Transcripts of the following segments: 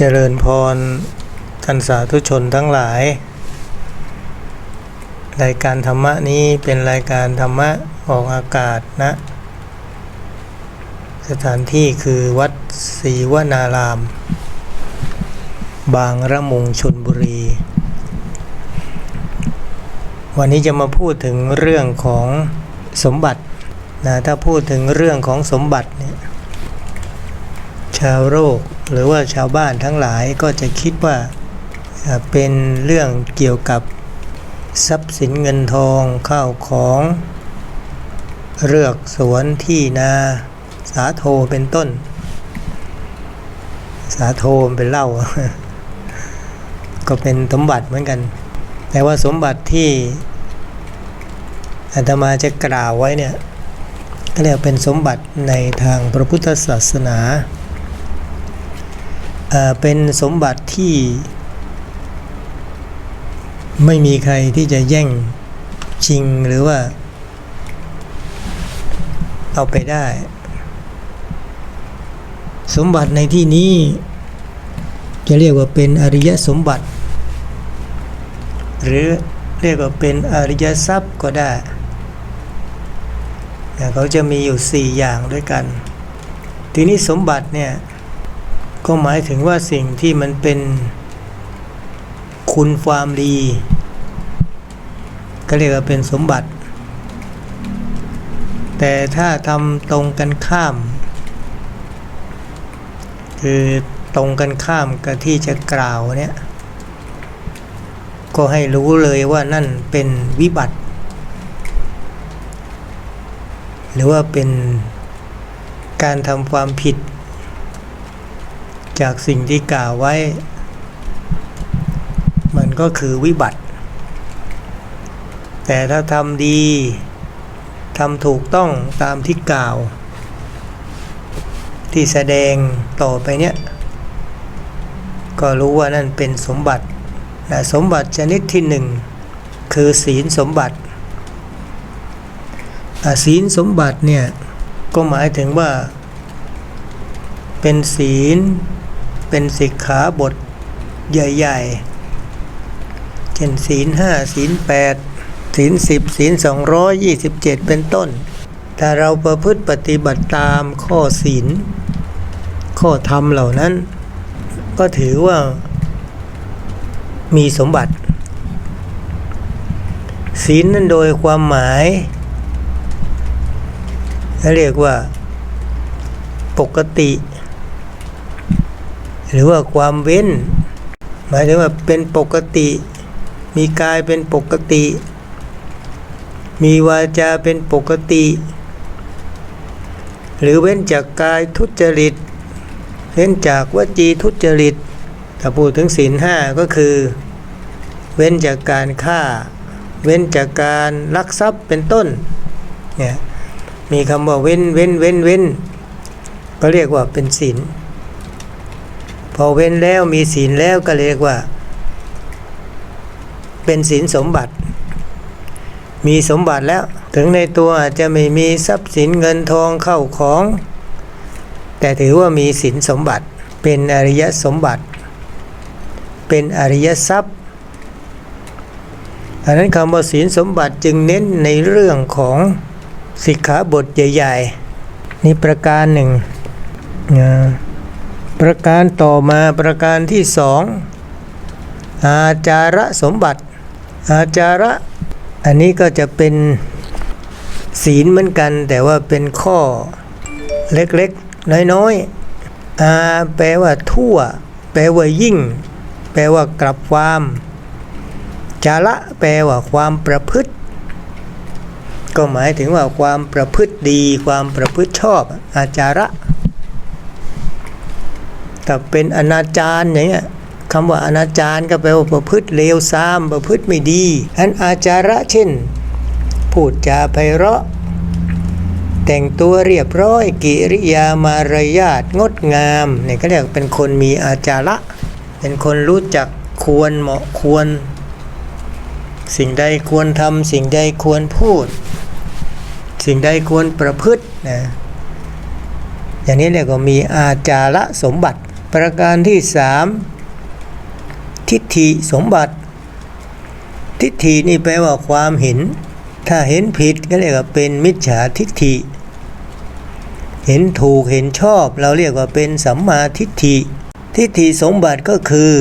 เจริญพรท่านสาธุชนทั้งหลาย รายการธรรมะนี้เป็นรายการธรรมะออกอากาศนะ สถานที่คือวัดศรีวนาราม บางระมุงชนบุรี วันนี้จะมาพูดถึงเรื่องของสมบัตินะถ้าพูดถึงเรื่องของสมบัติเนี่ยชาวโลก หรือว่าชาวบ้านทั้งหลายก็จะคิดว่าเป็นเรื่องเกี่ยวกับทรัพย์สินเงินทองข้าวของเรือกสวนที่นาสาโทเป็นต้น สาโทเป็นเหล้าก็เป็นสมบัติเหมือนกัน แต่ว่าสมบัติที่อาตมาจะกล่าวไว้เนี่ยก็เรียกเป็นสมบัติในทางพระพุทธศาสนา เป็นสมบัติที่ ไม่มีใครที่จะแย่งชิงหรือว่า เอาไปได้ สมบัติในที่นี้ จะเรียกว่าเป็นอริยสมบัติ หรือเรียกว่าเป็นอริยทรัพย์ก็ได้เขาจะมีอยู่ 4 อย่างด้วยกัน ทีนี้สมบัติเนี่ย ก็หมายถึงว่าสิ่งที่มันเป็นคุณความดี ก็เรียกว่าเป็นสมบัติ แต่ถ้าทำตรงกันข้าม คือตรงกันข้ามกับที่จะกล่าวเนี่ย ก็ให้รู้เลยว่านั่นเป็นวิบัติ หรือว่าเป็นการทำความผิด จากสิ่งที่กล่าวไว้ มันก็คือวิบัติ แต่ถ้าทำดีทำถูกต้องตามที่กล่าว ที่แสดงต่อไปเนี้ยก็รู้ว่านั่นเป็นสมบัตินะสมบัติชนิดที่หนึ่งคือศีลสมบัติศีลสมบัติเนี่ยก็หมายถึงว่า เป็นศีล เป็นสิกขาบทใหญ่ ๆ เช่นศีลห้าศีลแปดศีลสิบศีลสองร้อยยี่สิบเจ็ดเป็นต้น ถ้าเราประพฤติปฏิบัติตามข้อศีล ข้อธรรมเหล่านั้น ก็ถือว่ามีสมบัติ ศีลนั้นโดยความหมายเรียกว่าปกติ หรือว่าความเว้น หมายถึงว่าเป็นปกติ มีกายเป็นปกติ มีวาจาเป็นปกติ หรือเว้นจากกายทุจริต เว้นจากวจีทุจริตถ้าพูดถึงศีลห้าก็คือ เว้นจากการฆ่า เว้นจากการลักทรัพย์เป็นต้นเนี่ยมีคำว่าเว้นเว้นเว้นเว้นก็เรียกว่าเป็นศีล พอเว้นแล้วมีศีลแล้วก็เรียกว่า เป็นศีลสมบัติ มีสมบัติแล้ว ถึงในตัวอาจจะไม่มีทรัพย์สินเงินทองเข้าของ แต่ถือว่ามีศีลสมบัติ เป็นอริยสมบัติ เป็นอริยทรัพย์อันนั้นคำว่าศีลสมบัติจึงเน้นในเรื่องของสิกขาบทใหญ่ ๆ นี่ประการหนึ่งนะ ประการต่อมาประการที่สองอาจาระสมบัติ อาจาระ อันนี้ก็จะเป็นศีลเหมือนกัน แต่ว่าเป็นข้อเล็กๆ น้อยๆอาแปลว่าทั่ว แปลว่ายิ่ง แปลว่ากลับความ จาระแปลว่าความประพฤติ ก็หมายถึงว่าความประพฤติดี ความประพฤติชอบ อาจาระ ถ้าเป็นอนาจารอย่างเงี้ยคำว่าอนาจารก็แปลว่าประพฤติเลวทรามประพฤติไม่ดีอันอาจาระเช่น พูดจาไพเราะ แต่งตัวเรียบร้อยกิริยามารยาทงดงามเนี่ยก็เรียกเป็นคนมีอาจาระ เป็นคนรู้จักควรเหมาะควร สิ่งใดควรทำสิ่งใดควรพูด สิ่งใดควรประพฤตินะอย่างนี้เรียกว่ามีอาจาระสมบัติ ประการที่สามทิฏฐิสมบัติ ทิฏฐินี่แปลว่าความเห็น ถ้าเห็นผิดก็เรียกว่าเป็นมิจฉาทิฏฐิ เห็นถูกเห็นชอบ เราเรียกว่าเป็นสัมมาทิฏฐิ ทิฏฐิสมบัติก็คือ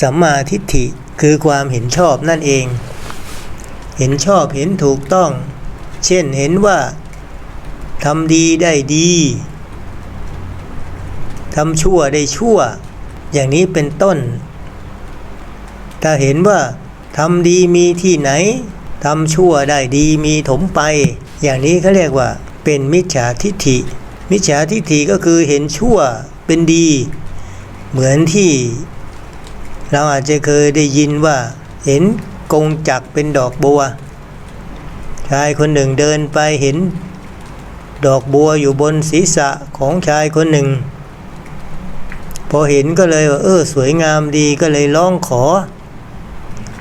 สัมมาทิฏฐิคือความเห็นชอบนั่นเอง เห็นชอบเห็นถูกต้อง เช่นเห็นว่าทำดีได้ดี ทำชั่วได้ชั่ว อย่างนี้เป็นต้น ถ้าเห็นว่าทำดีมีที่ไหนทำชั่วได้ดีมีถมไป อย่างนี้เขาเรียกว่า เป็นมิจฉาทิฏฐิ มิจฉาทิฏฐิก็คือเห็นชั่วเป็นดี เหมือนที่ เราอาจจะเคยได้ยินว่า เห็นกงจักเป็นดอกบัวชายคนหนึ่งเดินไปเห็น ดอกบัวอยู่บนศีรษะของชายคนหนึ่ง พอเห็นก็เลยว่าเออ สวยงามดีก็เลยร้องขอ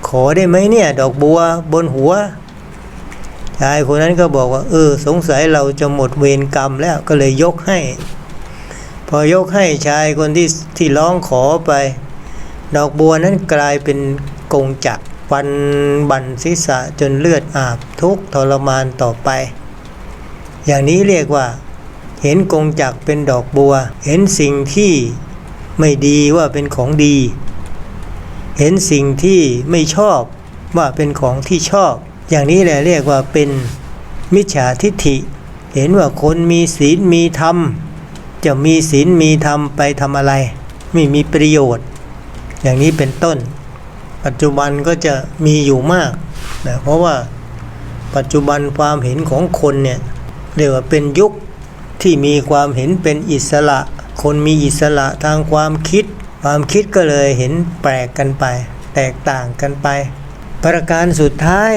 ขอได้ไหมเนี่ย ดอกบัวบนหัวชายคนนั้นก็บอกว่า เออ สงสัยเราจะหมดเวรกรรมแล้วก็เลยยกให้ พอยกให้ชายคนที่ที่ร้องขอไป ดอกบัวนั้นกลายเป็นกงจักรฟันบันศีรษะจนเลือดอาบทุกทรมานต่อไป อย่างนี้เรียกว่า เห็นกงจักเป็นดอกบัว เห็นสิ่งที่ ไม่ดีว่าเป็นของดี เห็นสิ่งที่ไม่ชอบว่าเป็นของที่ชอบ อย่างนี้แหละเรียกว่าเป็นมิจฉาทิฏฐิ เห็นว่าคนมีศีลมีธรรม จะมีศีลมีธรรมไปทำอะไร ไม่มีประโยชน์ อย่างนี้เป็นต้น ปัจจุบันก็จะมีอยู่มากนะเพราะว่าปัจจุบันความเห็นของคนเนี่ยเรียกว่าเป็นยุคที่มีความเห็นเป็นอิสระ คนมีอิสระทางความคิด ความคิดก็เลยเห็นแปลกกันไป แตกต่างกันไป ประการสุดท้าย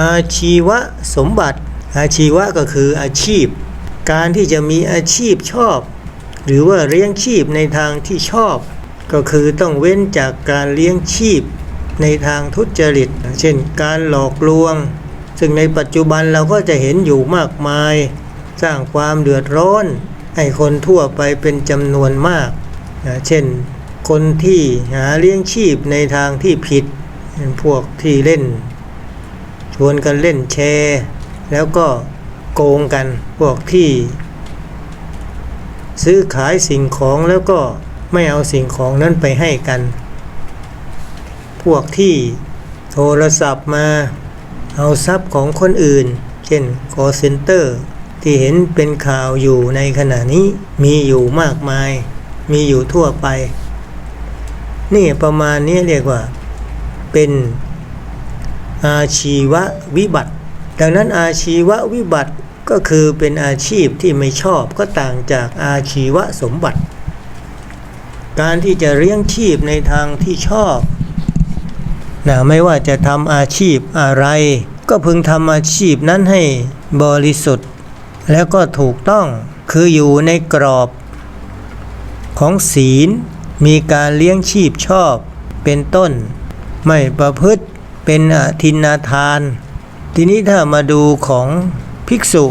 อาชีวสมบัติ อาชีวะก็คืออาชีพ การที่จะมีอาชีพชอบ หรือว่าเลี้ยงชีพในทางที่ชอบ ก็คือต้องเว้นจากการเลี้ยงชีพในทางทุจริต เช่นการหลอกลวง ซึ่งในปัจจุบันเราก็จะเห็นอยู่มากมาย สร้างความเดือดร้อน ให้คนทั่วไปเป็นจำนวนมากนะเช่น คนที่หาเลี้ยงชีพในทางที่ผิดเช่นพวกที่เล่น ชวนกันเล่นแชร์ แล้วก็โกงกันพวกที่ ซื้อขายสิ่งของแล้วก็ไม่เอาสิ่งของนั้นไปให้กัน พวกที่โทรศัพท์มาเอาทรัพย์ของคนอื่น เช่น call center ที่เห็นเป็นข่าวอยู่ในขณะนี้มีอยู่มากมาย มีอยู่ทั่วไป นี่ประมาณนี้เรียกว่า เป็นอาชีววิบัติ ดังนั้นอาชีววิบัติก็คือเป็นอาชีพที่ไม่ชอบก็ต่างจากอาชีวสมบัติ การที่จะเลี้ยงชีพในทางที่ชอบนะไม่ว่าจะทำอาชีพอะไร ก็พึงทำอาชีพนั้นให้บริสุทธิ์ แล้วก็ถูกต้องคืออยู่ในกรอบของศีล มีการเลี้ยงชีพชอบ เป็นต้น ไม่ประพฤติเป็นอทินนาทาน ทีนี้ถ้ามาดูของภิกษุ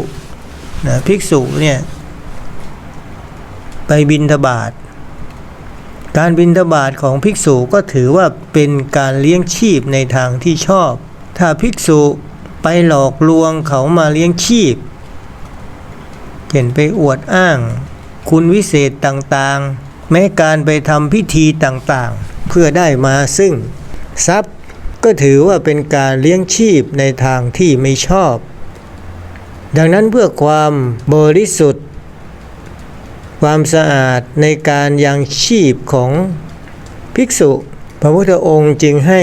นะภิกษุเนี่ยไปบินทบาทการบินทบาทของภิกษุก็ถือว่าเป็นการเลี้ยงชีพในทางที่ชอบ ถ้าภิกษุไปหลอกลวงเขามาเลี้ยงชีพ เห็นไปอวดอ้าง คุณวิเศษต่างๆ แม้การไปทำพิธีต่างๆ เพื่อได้มาซึ่ง ทรัพย์ก็ถือว่าเป็นการเลี้ยงชีพในทางที่ไม่ชอบ ดังนั้นเพื่อความบริสุทธิ์ ความสะอาดในการยังชีพของภิกษุ พระพุทธองค์จึงให้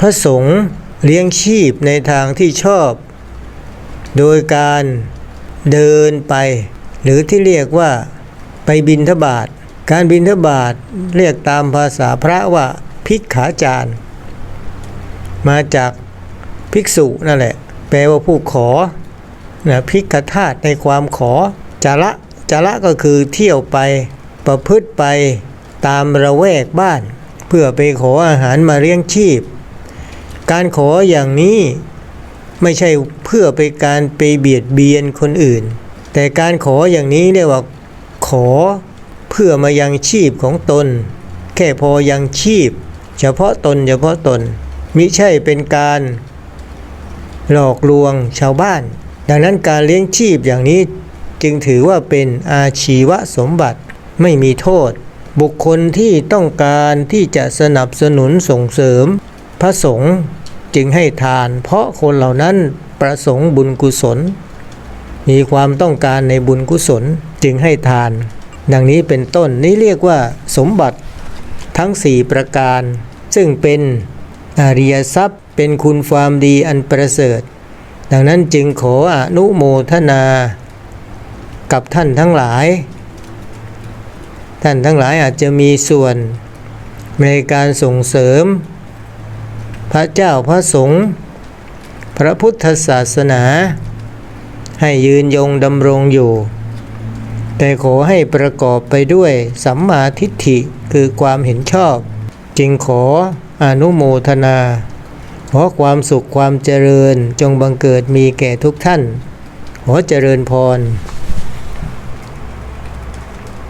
พระสงฆ์เลี้ยงชีพในทางที่ชอบ โดยการ เดินไป หรือที่เรียกว่าไปบินทบาทการบินทบาทเรียกตามภาษาพระว่าพิกขาจารย์มาจากภิกษุนั่นแหละ แปลว่าผู้ขอนะพิกขธาตุในความขอจาระจาระก็คือเที่ยวไปประพฤติไปตามระแวกบ้าน เพื่อไปขออาหารมาเลี้ยงชีพ การขออย่างนี้ ไม่ใช่เพื่อไปการไปเบียดเบียนคนอื่น แต่การขออย่างนี้เรียกว่าขอเพื่อมายังชีพของตน แค่พอยังชีพ เฉพาะตนเฉพาะตนมิใช่เป็นการ หลอกลวงชาวบ้าน ดังนั้นการเลี้ยงชีพอย่างนี้จึงถือว่าเป็นอาชีวสมบัติไม่มีโทษ บุคคลที่ต้องการที่จะสนับสนุนส่งเสริม พระสงฆ์ จึงให้ทาน เพราะคนเหล่านั้นประสงค์บุญกุศล มีความต้องการในบุญกุศลจึงให้ทาน ดังนี้เป็นต้นนี้เรียกว่าสมบัติทั้งสี่ประการ ซึ่งเป็นอริยทรัพย์เป็นคุณความดีอันประเสริฐ ดังนั้นจึงขออนุโมทนา กับท่านทั้งหลาย ท่านทั้งหลายอาจจะมีส่วนในการส่งเสริม พระเจ้าพระสงฆ์พระพุทธศาสนา ให้ยืนยงดำรงอยู่ แต่ขอให้ประกอบไปด้วยสัมมาทิฏฐิคือความเห็นชอบ จึงขออนุโมทนาขอความสุขความเจริญจงบังเกิดมีแก่ทุกท่าน ขอเจริญพร